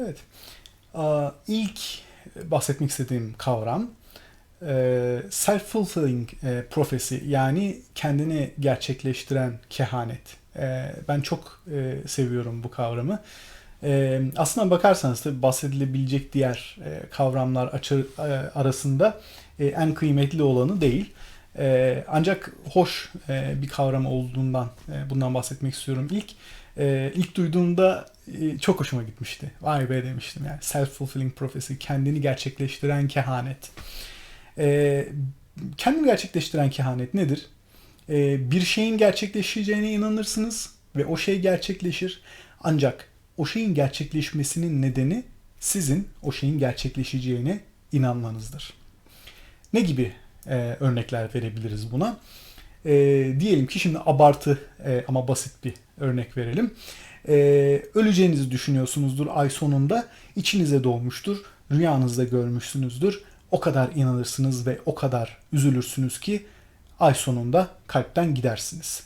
Evet. İlk bahsetmek istediğim kavram e, self-fulfilling e, prophecy yani kendini gerçekleştiren kehanet. E, Ben çok seviyorum bu kavramı. Aslına bakarsanız tabii bahsedilebilecek diğer kavramlar arasında en kıymetli olanı değil. Ancak hoş bir kavram olduğundan bundan bahsetmek istiyorum. İlk e, ilk duyduğumda e, çok hoşuma gitmişti. Vay be demiştim yani. Self-fulfilling prophecy, kendini gerçekleştiren kehanet. E, kendini gerçekleştiren kehanet nedir? E, bir şeyin gerçekleşeceğine inanırsınız ve o şey gerçekleşir. Ancak o şeyin gerçekleşmesinin nedeni sizin o şeyin gerçekleşeceğine inanmanızdır. Ne gibi e, örnekler verebiliriz buna? E, diyelim ki şimdi abartı e, ama basit bir örnek verelim. E, öleceğinizi düşünüyorsunuzdur ay sonunda. içinize doğmuştur. Rüyanızda görmüşsünüzdür. O kadar inanırsınız ve o kadar üzülürsünüz ki ay sonunda kalpten gidersiniz.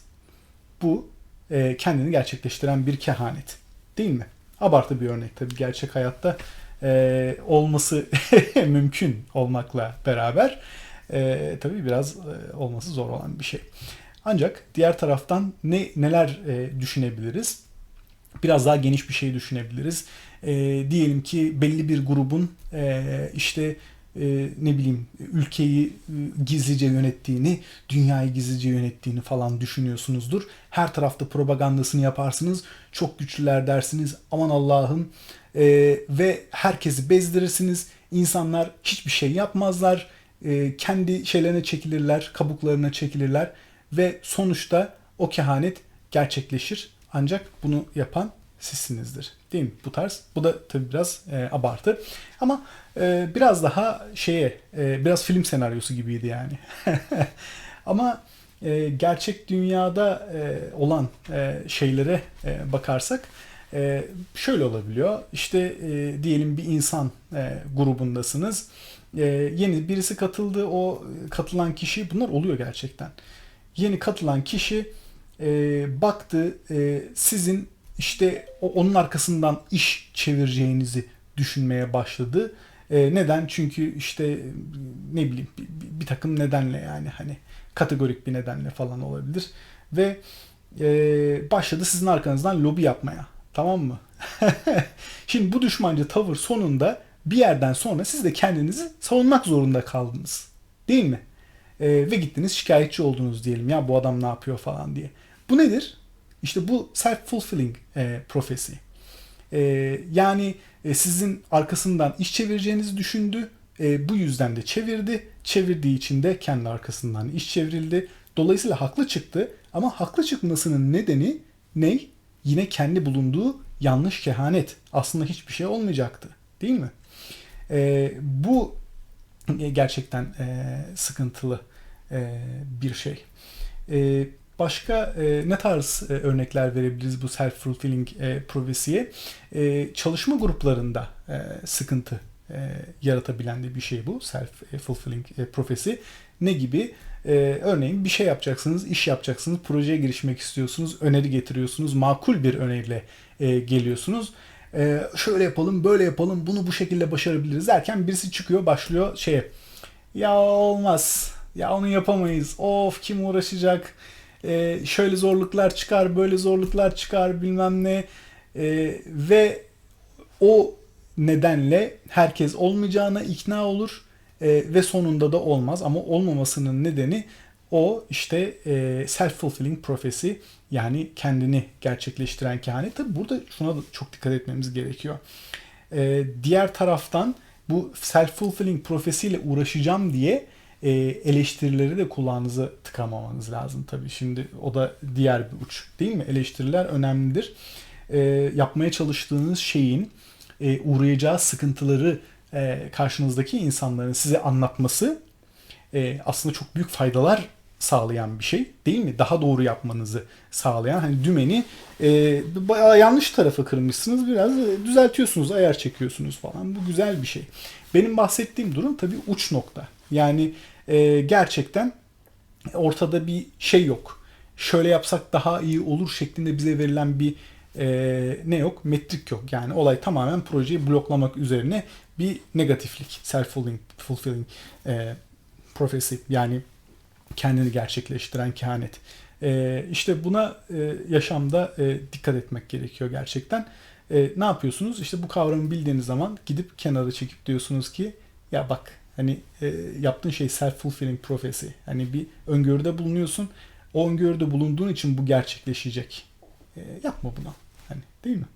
Bu e, kendini gerçekleştiren bir kehanet. Değil mi? Abartı bir örnek tabii gerçek hayatta e, olması mümkün olmakla beraber e, tabii biraz e, olması zor olan bir şey. Ancak diğer taraftan ne neler e, düşünebiliriz? Biraz daha geniş bir şey düşünebiliriz. E, diyelim ki belli bir grubun e, işte e, ne bileyim ülkeyi e, gizlice yönettiğini, dünyayı gizlice yönettiğini falan düşünüyorsunuzdur. Her tarafta propagandasını yaparsınız. Çok güçlüler dersiniz. Aman Allah'ım. E, ve herkesi bezdirirsiniz. İnsanlar hiçbir şey yapmazlar. E, kendi şeylerine çekilirler, kabuklarına çekilirler ve sonuçta o kehanet gerçekleşir. Ancak bunu yapan sizsinizdir. Değil mi? Bu tarz. Bu da tabii biraz e, abartı. Ama e, biraz daha şeye, e, biraz film senaryosu gibiydi yani. Ama e, gerçek dünyada e, olan e, şeylere e, bakarsak e, şöyle olabiliyor. İşte e, diyelim bir insan e, grubundasınız. E, yeni birisi katıldı. O katılan kişi, bunlar oluyor gerçekten. Yeni katılan kişi e, baktı e, sizin işte onun arkasından iş çevireceğinizi düşünmeye başladı. E, neden? Çünkü işte ne bileyim bir, bir takım nedenle yani hani kategorik bir nedenle falan olabilir ve e, başladı sizin arkanızdan lobi yapmaya. Tamam mı? Şimdi bu düşmancı tavır sonunda bir yerden sonra siz de kendinizi savunmak zorunda kaldınız. Değil mi? E, ve gittiniz şikayetçi oldunuz diyelim ya bu adam ne yapıyor falan diye. Bu nedir? İşte bu self-fulfilling e, prophecy. E, yani e, sizin arkasından iş çevireceğinizi düşündü. E, bu yüzden de çevirdi. Çevirdiği için de kendi arkasından iş çevrildi. Dolayısıyla haklı çıktı. Ama haklı çıkmasının nedeni ne? Yine kendi bulunduğu yanlış kehanet. Aslında hiçbir şey olmayacaktı. Değil mi? E, bu gerçekten e, sıkıntılı e, bir şey. E, Başka e, ne tarz e, örnekler verebiliriz bu self-fulfilling e, prophecy'ye? E, çalışma gruplarında e, sıkıntı e, yaratabilen de bir şey bu self-fulfilling e, prophecy. Ne gibi? E, örneğin bir şey yapacaksınız, iş yapacaksınız, projeye girişmek istiyorsunuz, öneri getiriyorsunuz, makul bir öneriyle e, geliyorsunuz. E, şöyle yapalım, böyle yapalım, bunu bu şekilde başarabiliriz derken birisi çıkıyor, başlıyor şeye. Ya olmaz, ya onu yapamayız, of kim uğraşacak, e, şöyle zorluklar çıkar, böyle zorluklar çıkar bilmem ne e, ve o nedenle herkes olmayacağına ikna olur e, ve sonunda da olmaz ama olmamasının nedeni o işte e, self-fulfilling prophecy yani kendini gerçekleştiren kehanet. Tabi burada şuna da çok dikkat etmemiz gerekiyor. E, diğer taraftan bu self-fulfilling prophecy ile uğraşacağım diye e, eleştirileri de kulağınıza tıkamamanız lazım tabii. Şimdi o da diğer bir uç değil mi? Eleştiriler önemlidir. E, yapmaya çalıştığınız şeyin e, uğrayacağı sıkıntıları e, karşınızdaki insanların size anlatması e, aslında çok büyük faydalar sağlayan bir şey değil mi? Daha doğru yapmanızı sağlayan hani dümeni e, bayağı yanlış tarafa kırmışsınız biraz düzeltiyorsunuz ayar çekiyorsunuz falan bu güzel bir şey. Benim bahsettiğim durum tabii uç nokta. Yani e, gerçekten ortada bir şey yok. Şöyle yapsak daha iyi olur şeklinde bize verilen bir e, ne yok? Metrik yok. Yani olay tamamen projeyi bloklamak üzerine bir negatiflik. Self-fulfilling fulfilling, e, prophecy yani kendini gerçekleştiren kehanet. E, işte buna e, yaşamda e, dikkat etmek gerekiyor gerçekten. E, ne yapıyorsunuz? İşte bu kavramı bildiğiniz zaman gidip kenara çekip diyorsunuz ki ya bak hani e, yaptığın şey self-fulfilling prophecy. Hani bir öngörüde bulunuyorsun. O öngörüde bulunduğun için bu gerçekleşecek. E, yapma bunu. Hani değil mi?